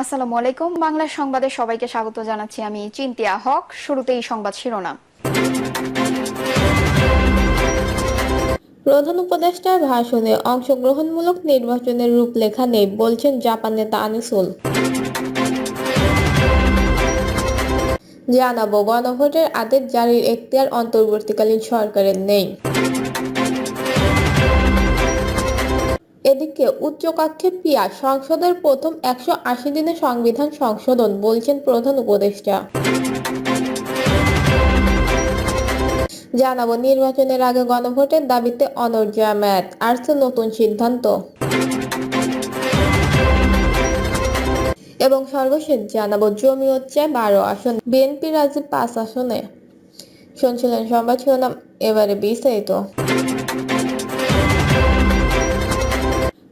আসসালামু আলাইকুম। বাংলা সংবাদে সবাইকে স্বাগত জানাচ্ছি আমি চিন্তিয়া হক। শুরুতেই সংবাদ শিরোনাম। প্রধান উপদেষ্টার ভাষণে অংশগ্রহণমূলক নির্বাচনের রূপলেখা নেই বলছেন জাপান নেতা আনিসুল। জানাব, গণভোটের আদেশ জারির এখতিয়ার অন্তর্বর্তীকালীন সরকারের নেই। এদিকে উচ্চকক্ষে পিয়া সংসদের প্রথম একশো আশি দিনে সংবিধান সংশোধন বলছেন প্রধান উপদেষ্টা। জানাব, নির্বাচনের আগে গণভোটের দাবিতে অনর জামায়াত আসছে নতুন সিদ্ধান্ত। এবং সর্বশেষ জানাব, জমি হচ্ছে বারো আসন, বিএনপি রাজ্যে পাঁচ আসনে। শুনছিলেন সংবাদ শিরোনাম, এবারে বিস্তারিত।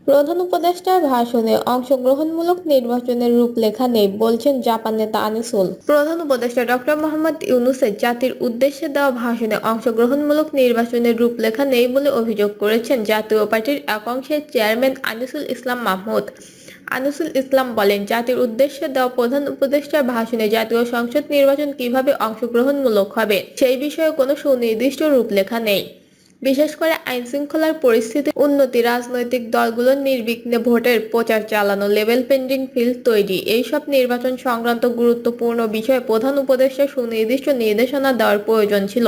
প্রধান উপদেষ্টার ভাষণে অংশগ্রহণমূলক নির্বাচনের রূপলেখা নেই, বলছেন জাপান নেতা আনিসুল। প্রধান উপদেষ্টা ডক্টর মোহাম্মদ ইউনুসের জাতির উদ্দেশ্যে দেওয়া ভাষণে অংশগ্রহণমূলক নির্বাচনের রূপলেখা নেই বলে অভিযোগ করেছেন জাতীয় পার্টির একাংশের চেয়ারম্যান আনিসুল ইসলাম মাহমুদ। আনিসুল ইসলাম বলেন, জাতির উদ্দেশ্যে দেওয়া প্রধান উপদেষ্টার ভাষণে জাতীয় সংসদ নির্বাচন কীভাবে অংশগ্রহণমূলক হবে, সেই বিষয়ে কোনো সুনির্দিষ্ট রূপলেখা নেই। বিশেষ করে আইন শৃঙ্খলার পরিস্থিতি উন্নতি, রাজনৈতিক দলগুলোর নির্বিঘ্নে ভোটের প্রচার চালানো লেভেল পেন্ডিং ফিল্ড তৈরি, এইসব নির্বাচন সংক্রান্ত গুরুত্বপূর্ণ বিষয়ে প্রধান উপদেষ্টা সুনির্দিষ্ট নির্দেশনা দেওয়ার প্রয়োজন ছিল।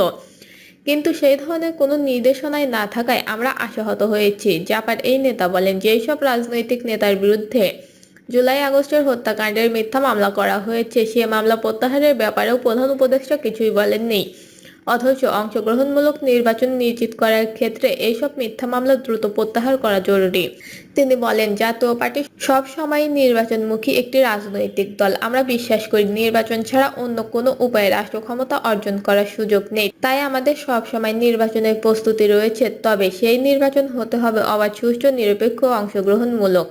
কিন্তু সেই ধরনের কোনো নির্দেশনায় না থাকায় আমরা আশাহত হয়েছি জাপার এই নেতা বলেন যেই সব রাজনৈতিক নেতার বিরুদ্ধে জুলাই আগস্টের হত্যাকাণ্ডের মিথ্যা মামলা করা হয়েছে। সে মামলা প্রত্যাহারের ব্যাপারেও প্রধান উপদেষ্টা কিছুই বলেননি। অথচ অংশগ্রহণমূলক নির্বাচন নিশ্চিত করার ক্ষেত্রে এইসব মিথ্যা মামলা দ্রুত প্রত্যাহার করা জরুরি। তিনি বলেন, জাতীয় পার্টি সব সময় নির্বাচনমুখী একটি রাজনৈতিক দল। আমরা বিশ্বাস করি, নির্বাচন ছাড়া অন্য কোনো উপায়ে রাষ্ট্র ক্ষমতা অর্জন করার সুযোগ নেই। তাই আমাদের সব সময় নির্বাচনের প্রস্তুতি রয়েছে, তবে সেই নির্বাচন হতে হবে অবাধ, সুষ্ঠু, নিরপেক্ষ, অংশগ্রহণমূলক।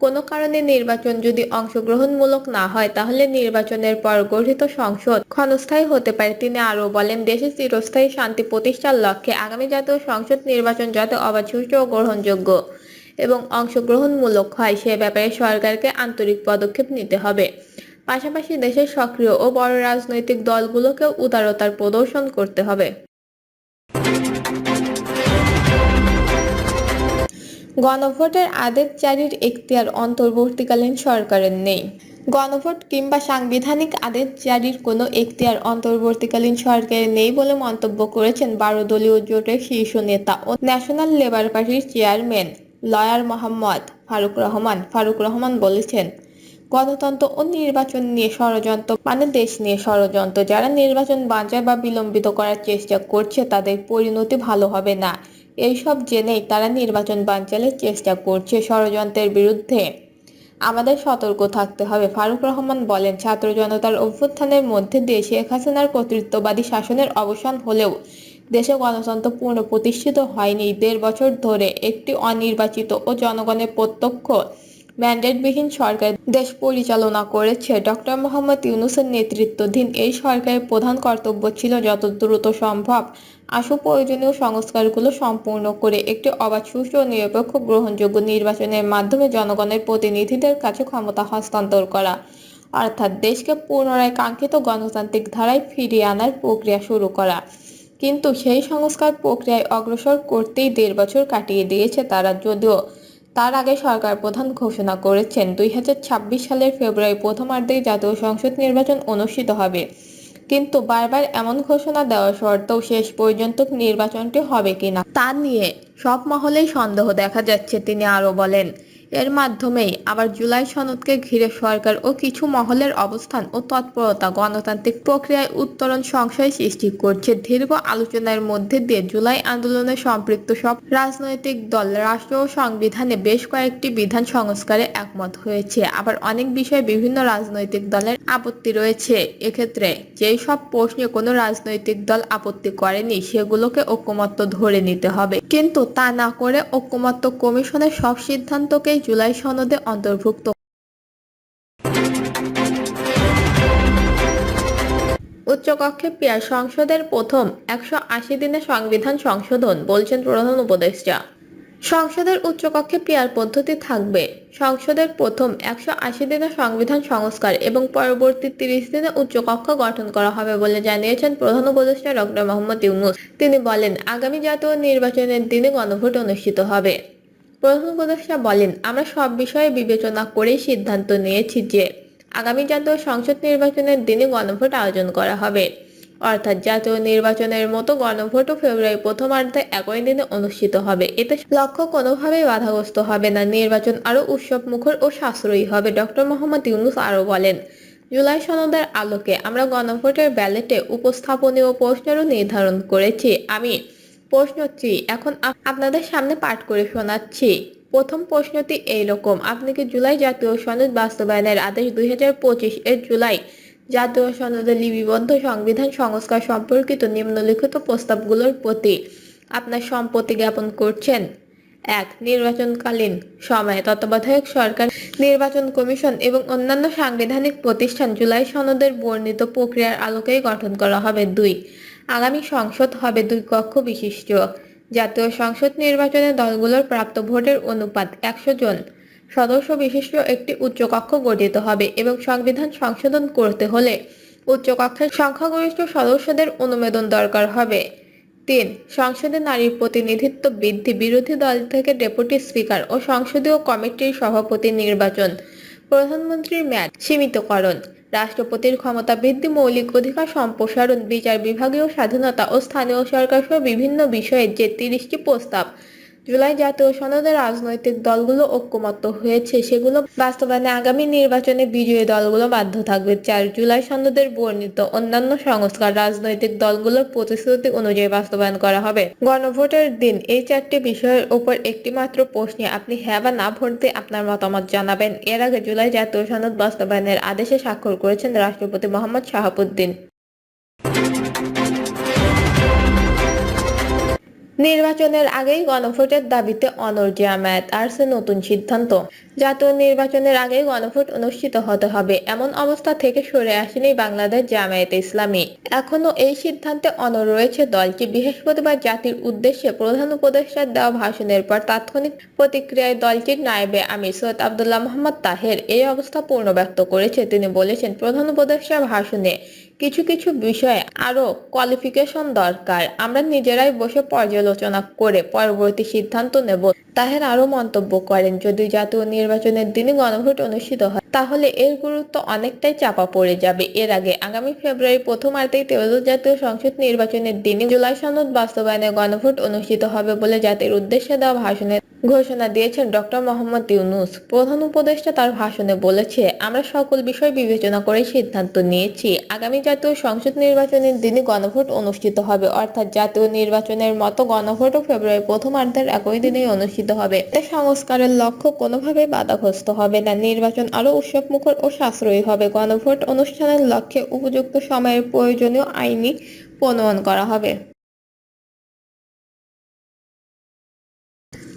কোনো কারণে নির্বাচন যদি অংশগ্রহণমূলক না হয়, তাহলে নির্বাচনের পর গঠিত সংসদ ক্ষণস্থায়ী হতে পারে। তিনি আরও বলেন, দেশে চিরস্থায়ী শান্তি প্রতিষ্ঠার লক্ষ্যে আগামী জাতীয় সংসদ নির্বাচন যাতে অবাধ সুষ্ঠু ও গ্রহণযোগ্য এবং অংশগ্রহণমূলক হয়, সে ব্যাপারে সরকারকে আন্তরিক পদক্ষেপ নিতে হবে। পাশাপাশি দেশের সক্রিয় ও বড় রাজনৈতিক দলগুলোকেও উদারতার প্রদর্শন করতে হবে। গণভোটের আদেশ জারির এখতিয়ার অন্তর্বর্তীকালীন সরকারের নেই। গণভোট কিংবা সাংবিধানিক আদেশ জারির কোনো এখতিয়ার অন্তর্বর্তীকালীন সরকারের নেই বলে মন্তব্য করেছেন বারো দলীয় জোটের শীর্ষ নেতা ও ন্যাশনাল লেবার পার্টির চেয়ারম্যান, লয়ার মোহাম্মদ ফারুক রহমান। ফারুক রহমান বলেছেন, গণতন্ত্র ও নির্বাচন নিয়ে ষড়যন্ত্র মানে দেশ নিয়ে ষড়যন্ত্র। যারা নির্বাচন বাঁচায় বা বিলম্বিত করার চেষ্টা করছে তাদের পরিণতি ভালো হবে না। এইসব জেনেই তারা নির্বাচন বানচালের চেষ্টা করছে ষড়যন্ত্রের বিরুদ্ধে। আমাদের সতর্ক থাকতে হবে, ফারুক রহমান বলেন, ছাত্র জনতার অভ্যুত্থানের মধ্যে দিয়ে শেখ হাসিনার কর্তৃত্ববাদী শাসনের অবসান হলেও দেশে গণতন্ত্র পূর্ণ প্রতিষ্ঠিত হয়নি। দেড় বছর ধরে একটি অনির্বাচিত ও জনগণের প্রত্যক্ষ ম্যান্ডেটবিহীন সরকার দেশ পরিচালনা করেছে। ডক্টর মোহাম্মদ ইউনুসের নেতৃত্বাধীন এই সরকারের প্রধান কর্তব্য ছিল যত দ্রুত সম্ভব আশু প্রয়োজনীয় সংস্কারগুলো সম্পূর্ণ করে একটি অবাধ, সুষ্ঠু নিরপেক্ষ গ্রহণযোগ্য নির্বাচনের মাধ্যমে জনগণের প্রতিনিধিদের কাছে ক্ষমতা হস্তান্তর করা, অর্থাৎ দেশকে পুনরায় কাঙ্ক্ষিত গণতান্ত্রিক ধারায় ফিরিয়ে আনার প্রক্রিয়া শুরু করা। কিন্তু সেই সংস্কার প্রক্রিয়ায় অগ্রসর করতেই দেড় বছর কাটিয়ে দিয়েছে তারা। যদিও তার আগে সরকার প্রধান ঘোষণা করেছেন, দুই হাজার ছাব্বিশ সালের ফেব্রুয়ারি প্রথমার্ধে জাতীয় সংসদ নির্বাচন অনুষ্ঠিত হবে। কিন্তু বারবার এমন ঘোষণা দেওয়া সত্ত্বেও শেষ পর্যন্ত নির্বাচনটি হবে কিনা তা নিয়ে সব মহলেই সন্দেহ দেখা যাচ্ছে, তিনি আরও বলেন। এর মাধ্যমেই আবার জুলাই সনদকে ঘিরে সরকার ও কিছু মহলের অবস্থান ও তৎপরতা, গণতান্ত্রিক প্রক্রিয়ায় উত্তরণ সংশয় সৃষ্টি করছে। দীর্ঘ আলোচনার মধ্যে দিয়ে জুলাই আন্দোলনে সম্পৃক্ত সব রাজনৈতিক দল, রাষ্ট্র ও সংবিধানে বেশ কয়েকটি বিধান সংস্কারে একমত হয়েছে। আবার অনেক বিষয়ে বিভিন্ন রাজনৈতিক দলের আপত্তি রয়েছে। এক্ষেত্রে যেই সব প্রশ্নে কোনো রাজনৈতিক দল আপত্তি করেনি, সেগুলোকে ঐক্যমত্য ধরে নিতে হবে। কিন্তু তা না করে ঐক্যমত্য কমিশনের সব সিদ্ধান্তকেই জুলাই সনদে অন্তর্ভুক্ত। উচ্চকক্ষে পেয়ার সংসদের প্রথম একশো আশি দিনে সংবিধান সংশোধন, বলছেন প্রধান উপদেষ্টা। সংসদের উচ্চকক্ষে পিয়ার পদ্ধতি থাকবে। সংসদের প্রথম একশো আশি দিনে সংবিধান সংস্কার এবং পরবর্তী তিরিশ দিনে উচ্চকক্ষ গঠন করা হবে বলে জানিয়েছেন প্রধান উপদেষ্টা ডক্টর মোহাম্মদ ইউনুস। তিনি বলেন, আগামী জাতীয় নির্বাচনের দিনে গণভোট অনুষ্ঠিত হবে। প্রধান উপদেষ্টা বলেন, আমরা সব বিষয়ে বিবেচনা করেই সিদ্ধান্ত নিয়েছি যে আগামী জাতীয় সংসদ নির্বাচনের দিনে গণভোট আয়োজন করা হবে। অর্থাৎ জাতীয় নির্বাচনের মতো গণভোটও ফেব্রুয়ারি প্রথমার্ধে একই দিনে অনুষ্ঠিত হবে। এতে লক্ষ্য কোনোভাবেই বাধাগ্রস্ত হবে না। নির্বাচন আরও উৎসব মুখর ও সাশ্রয়ী হবে। ডক্টর মোহাম্মদ ইউনুস আরও বলেন, জুলাই সনদের আলোকে আমরা গণভোটের ব্যালেটে উপস্থাপনীয় প্রশ্নেরও নির্ধারণ করেছি। আমি প্রশ্নটি এখন আপনাদের সামনে পাঠ করে শোনাচ্ছি। প্রথম প্রশ্নটি এইরকম। আপনি কি জুলাই জাতীয় সনদ বাস্তবায়নের আদেশ দুই এর জুলাই জাতীয় সনদে লিপিবদ্ধ সংবিধান সংস্কার সম্পর্কিত নিম্নলিখিত প্রস্তাবগুলোর প্রতি আপনার সম্পত্তি জ্ঞাপন করছেন? এক, নির্বাচনকালীন সময়ে তত্ত্বাবধায়ক সরকার, নির্বাচন কমিশন এবং অন্যান্য সাংবিধানিক প্রতিষ্ঠান জুলাই সনদের বর্ণিত প্রক্রিয়ার আলোকেই গঠন করা হবে। দুই আগামী সংসদ হবে দুই কক্ষ বিশিষ্ট। জাতীয় সংসদ নির্বাচনে দলগুলোর প্রাপ্ত ভোটের অনুপাত একশো জন। সদস্য বিশিষ্ট একটি উচ্চকক্ষ গঠিত হবে এবং সংবিধান সংশোধন করতে হলে উচ্চকক্ষের সংখ্যাগরিষ্ঠ সদস্যদের অনুমোদন দরকার হবে। তিন, সংসদে নারীর প্রতিনিধিত্ব বৃদ্ধি। বিরোধী দল থেকে ডেপুটি স্পিকার ও সংসদীয় কমিটির সভাপতি নির্বাচন। প্রধানমন্ত্রীর মেয়াদ সীমিতকরণ, রাষ্ট্রপতির ক্ষমতা বৃদ্ধি, মৌলিক অধিকার সম্প্রসারণ, বিচার বিভাগীয় স্বাধীনতা ও স্থানীয় সরকার সহ বিভিন্ন বিষয়ে যে তিরিশটি প্রস্তাব জুলাই জাতীয় সনদে রাজনৈতিক দলগুলো ঐক্যমত্য হয়েছে, সেগুলো বাস্তবায়নে আগামী নির্বাচনে বিজয়ী দলগুলো বাধ্য থাকবে। চার জুলাই সনদের বর্ণিত অন্যান্য সংস্কার রাজনৈতিক দলগুলোর প্রতিশ্রুতি অনুযায়ী বাস্তবায়ন করা হবে। গণভোটের দিন এই চারটি বিষয়ের উপর একটি মাত্র প্রশ্নে, আপনি হ্যাঁ বা না ভোট দিয়ে আপনার মতামত জানাবেন? এর আগে জুলাই জাতীয় সনদ বাস্তবায়নের আদেশে স্বাক্ষর করেছেন রাষ্ট্রপতি মোহাম্মদ শাহাবুদ্দিন। নির্বাচনের আগেই গণভোটের দাবিতে অনর জামায়াত আসছে নতুন সিদ্ধান্ত। জাতীয় নির্বাচনের আগেই গণভোট অনুষ্ঠিত হতে হবে। এমন অবস্থা থেকে সরে আসেনি বাংলাদেশ জামায়াতে ইসলামী। এখনও এই সিদ্ধান্তে অনর রয়েছে দলটি। বৃহস্পতিবার জাতির উদ্দেশ্যে প্রধান উপদেষ্টার দেওয়া ভাষণের পর তাৎক্ষণিক প্রতিক্রিয়ায় দলটির নায়েবে আমির সৈয়দ আবদুল্লাহ মোহাম্মদ তাহের এই অবস্থা পূর্ণ ব্যক্ত করেছে। তিনি বলেছেন, প্রধান উপদেষ্টার ভাষণে কিছু কিছু বিষয়ে আরও কোয়ালিফিকেশন দরকার। আমরা নিজেরাই বসে পর্যালোচনা করে পরবর্তী সিদ্ধান্ত নেব। তাহের আরও মন্তব্য করেন, যদি জাতীয় নির্বাচনের দিনে গণভোট অনুষ্ঠিত হয়, তাহলে এর গুরুত্ব অনেকটাই চাপা পড়ে যাবে। এর আগে আগামী ফেব্রুয়ারি প্রথম প্রথমার্ধেই ত্রয়োদশ জাতীয় সংসদ নির্বাচনের দিনে জুলাই সনদ বাস্তবায়নে গণভোট অনুষ্ঠিত হবে বলে জাতির উদ্দেশ্যে দেওয়া ভাষণে ঘোষণা দিয়েছেন ডক্টর মোহাম্মদ ইউনুস। প্রধান উপদেষ্টা তার ভাষণে বলেছে, আমরা সকল বিষয় বিবেচনা করে সিদ্ধান্ত নিয়েছি। আগামী জাতীয় সংসদ নির্বাচনের দিনে গণভোট অনুষ্ঠিত হবে। অর্থাৎ জাতীয় নির্বাচনের মতো গণভোটও ফেব্রুয়ারি প্রথমার্ধের একই দিনেই অনুষ্ঠিত হবে। এতে সংস্কারের লক্ষ্য কোনোভাবেই বাধাগ্রস্ত হবে না। নির্বাচন আরও উৎসব মুখর ও সাশ্রয়ী হবে। গণভোট অনুষ্ঠানের লক্ষ্যে উপযুক্ত সময়ের প্রয়োজনীয় আইনি প্রণয়ন করা হবে।